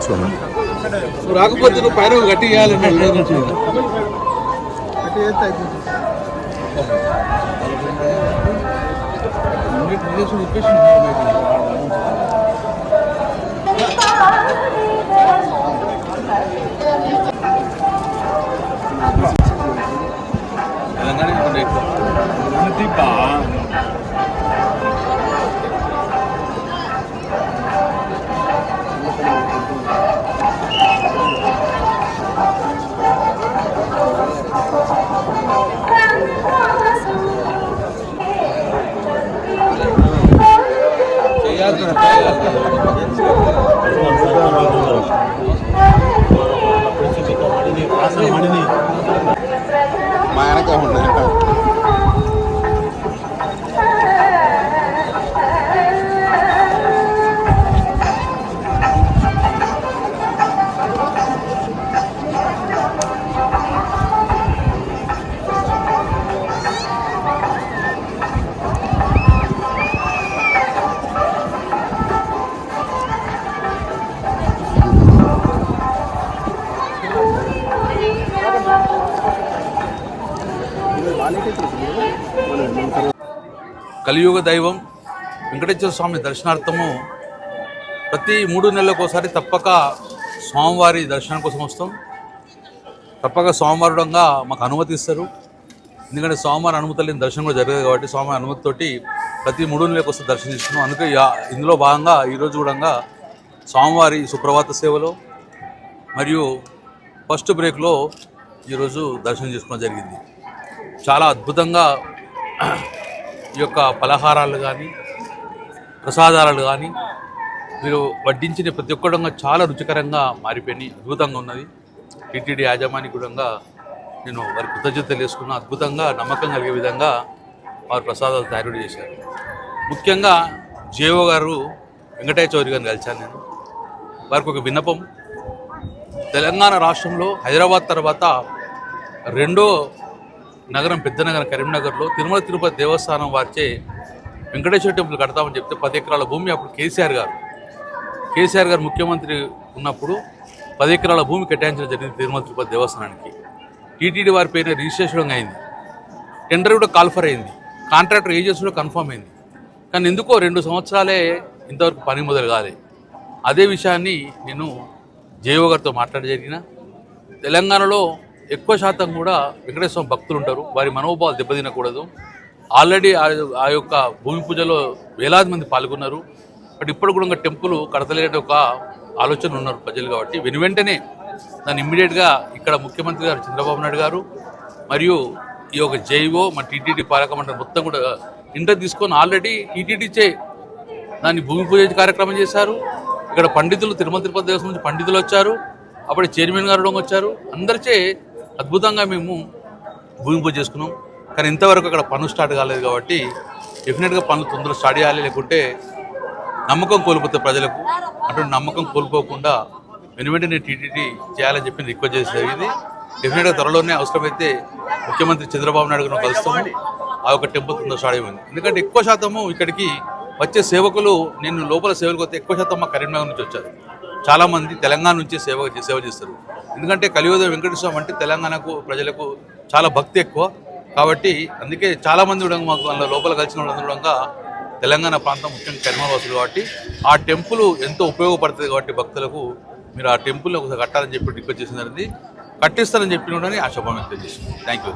కూర్చోండి నువ్వు రాకపోతే నువ్వు పైన గట్టి చేయాలంటే లేదు తెలంగాణ Yeah. కలియుగ దైవం వెంకటేశ్వర స్వామి దర్శనార్థము ప్రతి మూడు నెలలకు ఒకసారి తప్పక స్వామివారి దర్శనం కోసం వస్తాం. తప్పక స్వామివారుడంగా మాకు అనుమతిస్తారు. ఎందుకంటే స్వామివారి అనుమతి లేని దర్శనం కూడా జరగదు కాబట్టి స్వామివారి అనుమతితోటి ప్రతి మూడు నెలలకు వస్తే దర్శనం ఇస్తున్నాం అందుకే ఇందులో భాగంగా ఈరోజు కూడా స్వామివారి సుప్రభాత సేవలో మరియు ఫస్ట్ బ్రేక్లో ఈరోజు దర్శనం చేసుకోవడం జరిగింది. చాలా అద్భుతంగా ఈ యొక్క పలహారాలు కానీ ప్రసాదాలు కానీ మీరు వడ్డించిన ప్రతి ఒక్కడంగా చాలా రుచికరంగా మారిపోయినాయి అద్భుతంగా ఉన్నది. టీటీడీ యాజమాన్య కూడా నేను వారి కృతజ్ఞత వేసుకున్న అద్భుతంగా నమ్మకం కలిగే విధంగా వారు ప్రసాదాలు తయారు చేశారు. ముఖ్యంగా జేఓ గారు వెంకటయ్య చౌదరి గారిని కలిశాను నేను. వారికి ఒక విన్నపం. తెలంగాణ రాష్ట్రంలో హైదరాబాద్ తర్వాత రెండో నగరం పెద్ద నగరం కరీంనగర్లో తిరుమల తిరుపతి దేవస్థానం వారిచే వెంకటేశ్వర టెంపుల్ కడతామని చెప్తే పది ఎకరాల భూమి అప్పుడు కేసీఆర్ గారు. కేసీఆర్ గారు ముఖ్యమంత్రి ఉన్నప్పుడు పది ఎకరాల భూమి కేటాయించడం జరిగింది తిరుమల తిరుపతి దేవస్థానానికి. టీటీడీ వారి పేరు రిజిస్ట్రేషన్ అయింది. టెండర్ కూడా కాల్ఫర్ అయింది. కాంట్రాక్టర్ ఏజెన్సీ కూడా కన్ఫర్మ్ అయింది. కానీ ఎందుకో రెండు సంవత్సరాలే ఇంతవరకు పని మొదలు కాలే. అదే విషయాన్ని నేను జేఓ గారితో మాట్లాడ జరిగిన. తెలంగాణలో ఎక్కువ శాతం కూడా వెంకటేశ్వర భక్తులు ఉంటారు. వారి మనోభావాలు దెబ్బతినకూడదు. ఆల్రెడీ ఆ ఆ యొక్క భూమి పూజలో వేలాది మంది పాల్గొన్నారు. బట్ ఇప్పుడు కూడా ఇంకా టెంపుల్ కడతలేని ఒక ఆలోచన ఉన్నారు ప్రజలు కాబట్టి. వెను వెంటనే దాన్ని ఇమ్మీడియట్గా ఇక్కడ ముఖ్యమంత్రి గారు చంద్రబాబు నాయుడు గారు మరియు ఈ యొక్క జైవో మన టీటీడీ పాలక మండలి మొత్తం కూడా ఇంటర్ తీసుకొని ఆల్రెడీ టీటీడీచే దాన్ని భూమి పూజ కార్యక్రమం చేశారు. ఇక్కడ పండితులు తిరుమల తిరుపతి దేశం నుంచి పండితులు వచ్చారు. అప్పుడు చైర్మన్ గారు వచ్చారు. అందరిచే అద్భుతంగా మేము భూమి పూజ చేసుకున్నాం. కానీ ఇంతవరకు అక్కడ పనులు స్టార్ట్ కాలేదు కాబట్టి డెఫినెట్గా పనులు తొందరగా స్టార్ట్ చేయాలి. లేకుంటే నమ్మకం కోల్పోతే ప్రజలకు. అటువంటి నమ్మకం కోల్పోకుండా వెనువెంటనే టీటీడీ చేయాలని చెప్పి రిక్వెస్ట్ చేసి జరిగింది. డెఫినెట్గా త్వరలోనే అవసరమైతే ముఖ్యమంత్రి చంద్రబాబు నాయుడు గారిని కలుస్తాము. ఆ యొక్క టెంపుల్ తొందర స్టార్ట్ అయింది ఎందుకంటే ఎక్కువ శాతము ఇక్కడికి వచ్చే సేవకులు నేను లోపల సేవలకు వస్తే ఎక్కువ శాతం మా కరీంనగర్ నుంచి వచ్చారు. చాలామంది తెలంగాణ నుంచి సేవ సేవ చేస్తారు. ఎందుకంటే కలియుగ వెంకటేశ్వరం అంటే తెలంగాణకు ప్రజలకు చాలా భక్తి ఎక్కువ. కాబట్టి అందుకే చాలా మంది కూడా మాకు అందులో లోపల కలిసిన వాళ్ళందరూ కూడా తెలంగాణ ప్రాంతం ముఖ్యంగా కరీమావాసులు కాబట్టి ఆ టెంపుల్ ఎంతో ఉపయోగపడుతుంది కాబట్టి భక్తులకు మీరు ఆ టెంపుల్ ఒకసారి కట్టాలని చెప్పి రిక్వెస్ట్ చేసిన జరిగింది కట్టిస్తారని చెప్పిన ఆశాభావం వ్యక్తం చేసింది థ్యాంక్ యూ